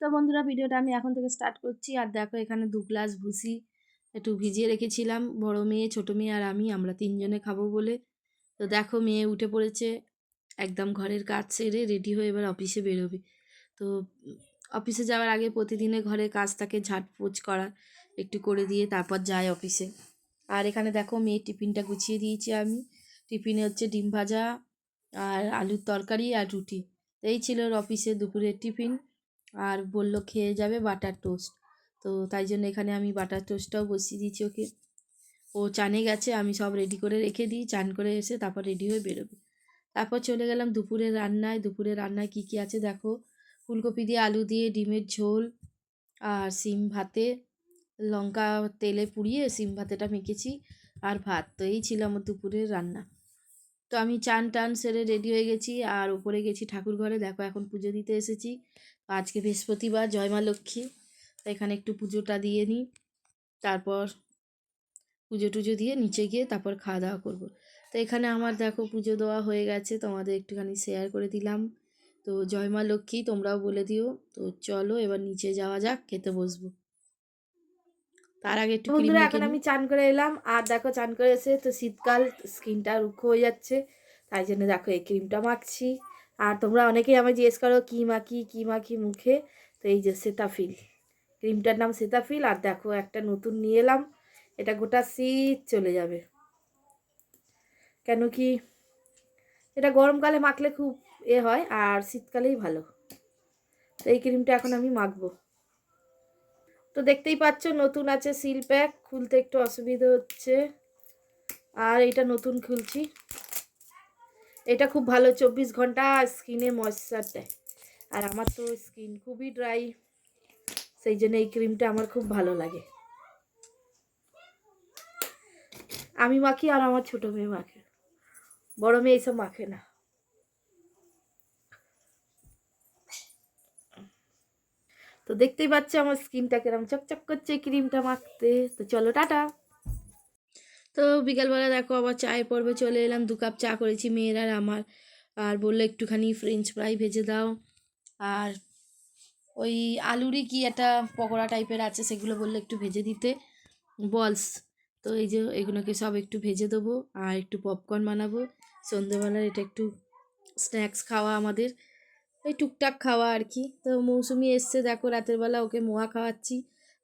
তো বন্ধুরা ভিডিওটা আমি এখন থেকে স্টার্ট করছি। আর দেখো, এখানে দু গ্লাস ভুসি একটু ভিজিয়ে রেখেছিলাম। বড় মেয়ে, ছোট মেয়ে আর আমি, আমরা তিনজনে খাব বলে। তো দেখো, মেয়ে উঠে পড়েছে। একদম ঘরের কাজ সেরে রেডি হয়ে এবার অফিসে বেরোবে। তো অফিসে যাওয়ার আগে প্রতিদিনে ঘরের কাজ থাকে ঝাড়পোছ করা, একটু করে দিয়ে তারপর যায় অফিসে আর এখানে দেখো, মেয়ের টিফিনটা গুছিয়ে দিয়েছি আমি। টিফিনে হচ্ছে ডিম ভাজা, আর আলুর তরকারি আর রুটি। এই ছিল ওর অফিসে দুপুরের টিফিন আর বলল, খেয়ে যাবে বাটার টোস্ট। তো তাই জন্য এখানে আমি বাটার টোস্টটাও বসিয়ে দিয়েছি ওকে। ও চানে গেছে, আমি সব রেডি করে রেখে দিই, চান করে এসে তারপর রেডি হয়ে বেরোবে। তারপর চলে গেলাম দুপুরের রান্নায়। দুপুরের রান্নায় কী কী আছে দেখো? ফুলকপি দিয়ে আলু দিয়ে, ডিমের ঝোল আর সিম ভাতে লঙ্কা তেলে পুড়িয়ে সিম ভাতেটা মেখেছি আর ভাত। তো এই ছিল আমার দুপুরের রান্না। তো আমি চান টান সেরে রেডি হয়ে গেছি। আর উপরে গেছি ঠাকুর ঘরে দেখো এখন পুজো দিতে এসেছি। আজকে বৃহস্পতিবার জয়মা লক্ষ্মী। তো এখানে একটু পুজোটা দিয়ে নিই। তারপর পুজো টুজো দিয়ে নিচে গিয়ে তারপর খাওয়া দাওয়া করব। তো এখানে আমার দেখো পুজো দেওয়া হয়ে গেছে। তোমাদের একটুখানি শেয়ার করে দিলাম। তো জয়মা লক্ষ্মী, তোমরাও বলে দিও। তো চলো এবার নিচে যাওয়া যাক, খেতে বসবো। তার আগে একটু বন্ধুরা এখন আমি চান করে এলাম। আর দেখো চান করে এসে তো শীতকাল স্কিনটা রুক্ষ হয়ে যাচ্ছে। তাই জন্য দেখো এই ক্রিমটা মাখছি। আর তোমরা অনেকেই আমায় জিজ্ঞেস করো কী মাখি কী মাখি মুখে? তো এই যে সেতাফিল ক্রিমটার নাম সেতাফিল আর দেখো একটা নতুন নিয়ে এলাম। এটা গোটা শীত চলে যাবে। কেন কি? এটা গরমকালে মাখলে খুব এ হয় আর শীতকালেই ভালো। তো এই ক্রিমটা এখন আমি মাখবো। তো দেখতেই পাচ্ছ, নতুন আছে সিল প্যাক খুলতে একটু অসুবিধা হচ্ছে। আর এটা নতুন খুলছি। এটা খুব ভালো, চব্বিশ ঘণ্টা স্কিনে ময়শ্চার দেয়। আর আমার তো স্কিন খুবই ড্রাই সেই জন্য এই ক্রিমটা আমার খুব ভালো লাগে। আমি মাখি আর আমার ছোট মেয়ে মাখে। বড় মেয়ে এইসব মাখে না। তো দেখতেই পাচ্ছ আমার স্কিনটা কিরম চকচক করছে, ক্রিমটা মাখতে। তো চলো, টাটা। তো বিকালবেলা দেখো আবার চায়ের পর্বে চলে এলাম, দু কাপ চা করেছি মেয়ের আর আমার। আর বলল একটুখানি ফ্রেঞ্চ ফ্রাই ভেজে দাও। আর ওই আলুরই কি একটা পকোড়া টাইপের আছে, সেগুলো বলল একটু ভেজে দিতে। বলস। তো এই যে এগুলোকে সব একটু ভেজে দেবো, আর একটু পপকর্ন বানাবো। সন্ধেবেলার এটা একটু স্ন্যাক্স খাওয়া আমাদের। এই টুকটাক খাওয়া আর কি তো মৌসুমি এসছে, দেখো রাতের বেলা ওকে মোয়া খাওয়াচ্ছি।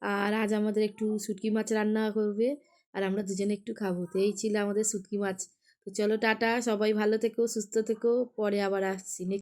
আর আজ আমাদের একটু শুটকি মাছ রান্না করবে, আর আমরা দুজনে একটু খাব। তো এই ছিল আমাদের শুটকি মাছ। তো চলো টাটা, সবাই ভালো থেকো, সুস্থ থেকো, পরে আবার আসছি।